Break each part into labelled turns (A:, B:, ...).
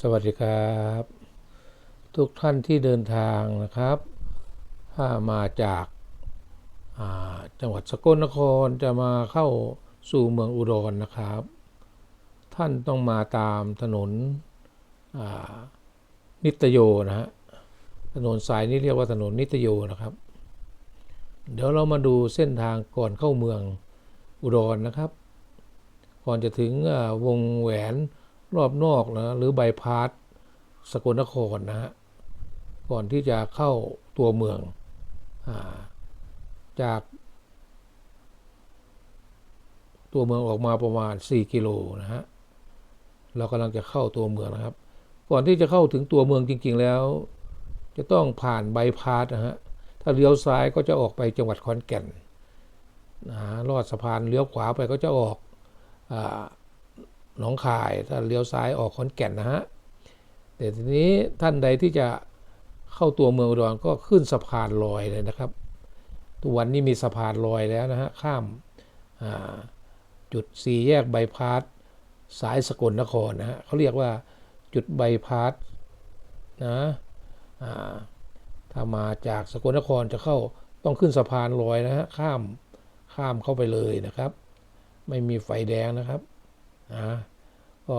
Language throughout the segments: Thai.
A: สวัสดีครับ ทุกท่านที่เดินทางนะครับ ถ้ามาจากาจังหวัดสกลนครจะมาเข้าสู่เมืองอุดรนะครับ ท่านต้องมาตามถนนนิตโยนะฮะถนนสายนี้เรียกว่าถนนนิตโยนะครับ เดี๋ยวเรามาดูเส้นทางก่อนเข้าเมืองอุดรนะครับ ก่อนจะถึงวงแหวน รอบนอกนะหรือใบายพาสสกลนครนะฮะก่อนที่จะเข้าตัวเมืองอาจาก ตัวเมืองออกมาประมาณ 4 กิโลนะฮะเรากำลังจะเข้าตัวเมืองนะครับ ก่อนที่จะเข้าถึงตัวเมืองจริง ๆ แล้ว จะต้องผ่านใบายพาสนะฮะถ้าเลี้ยวซ้ายก็จะออกไปจังหวัดขอนแก่นนะฮะลอดสะพานเลี้ยวขวาไปก็จะออกอา หนองคายถ้าเลี้ยวซ้ายออกขอนแก่นนะฮะแต่ทีนี้ท่านใดที่จะเข้าตัวเมืองอุดรก็ขึ้นสะพานลอยเลยนะครับทุกวันนี้มีสะพานลอยแล้วนะฮะข้ามาจุดสี่แยกใบพาสสายสกลนครนะฮะเขาเรียกว่าจุดใบพาสนะถ้ามาจากสกลนครจะเข้าต้องขึ้นสะพานลอยนะฮะข้ามข้ามเข้าไปเลยนะครับ ไม่มีไฟแดงนะครับ นะก็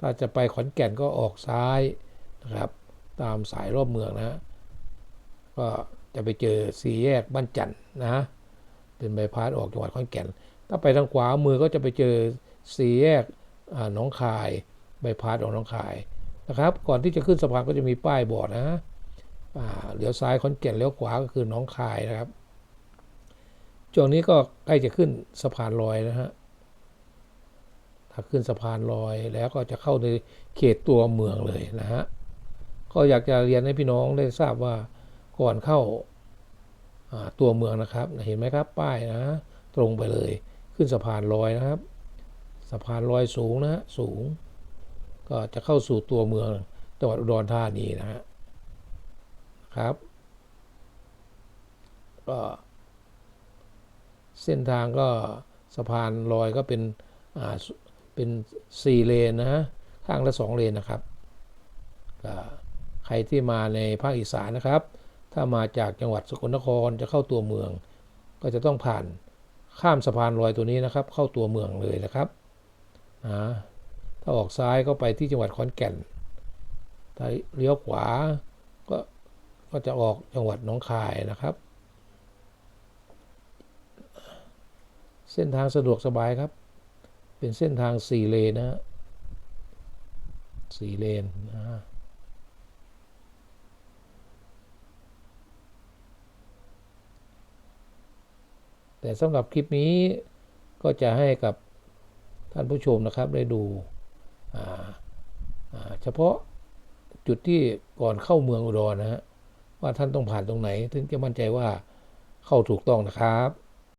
A: ถ้าจะไปขอนแก่นก็ออกซ้ายนะครับ ตามสายรอบเมืองนะก็จะไปเจอสี่แยกบ้านจันทน์นะเป็นใบพาสออกจังหวัดขอนแก่น ถ้าไปทางขวามือก็จะไปเจอสี่แยกหนองคายใบพาสออกหนองคายนะครับ ก่อนที่จะขึ้นสะพานก็จะมีป้ายบอกนะเลี้ยวซ้ายขอนแก่นเลี้ยวขวาก็คือหนองคายนะครับช่วงนี้ก็ใกล้จะขึ้นสะพานลอยนะฮะ ถ้าขึ้นสะพานลอยแล้วก็จะเข้าในเขตตัวเมืองเลยนะฮะก็อยากจะเรียนให้พี่น้องได้ทราบว่าก่อนเข้าตัวเมืองนะครับ เห็นไหมครับป้ายนะ ตรงไปเลย ขึ้นสะพานลอยนะครับ สะพานลอยสูงนะฮะสูง ก็จะเข้าสู่ตัวเมืองจังหวัดอุดรธานีนะฮะครับก็เส้นทางก็สะพานลอยก็เป็น เป็น 4 เลนนะฮะข้างละ 2 เลนนะครับใครที่มาในภาคอีสานนะครับ ถ้ามาจากจังหวัดสกลนครจะเข้าตัวเมือง ก็จะต้องผ่านข้ามสะพานลอยตัวนี้นะครับ เข้าตัวเมืองเลยนะครับนะถ้าออกซ้ายก็ไปที่จังหวัดขอนแก่นถ้าเลี้ยวขวาก็ก็จะออกจังหวัดหนองคายนะครับ เส้นทางสะดวกสบายครับ เป็นเส้นทางสี่เลนนะฮะสี่เลนนะฮะแต่สำหรับคลิปนี้ก็จะให้กับท่านผู้ชมนะครับได้ดูอ่าอ่าเฉพาะจุดที่ก่อนเข้าเมืองอุดรนะฮะว่าท่านต้องผ่านตรงไหน ถึงจะมั่นใจว่าเข้าถูกต้องนะครับ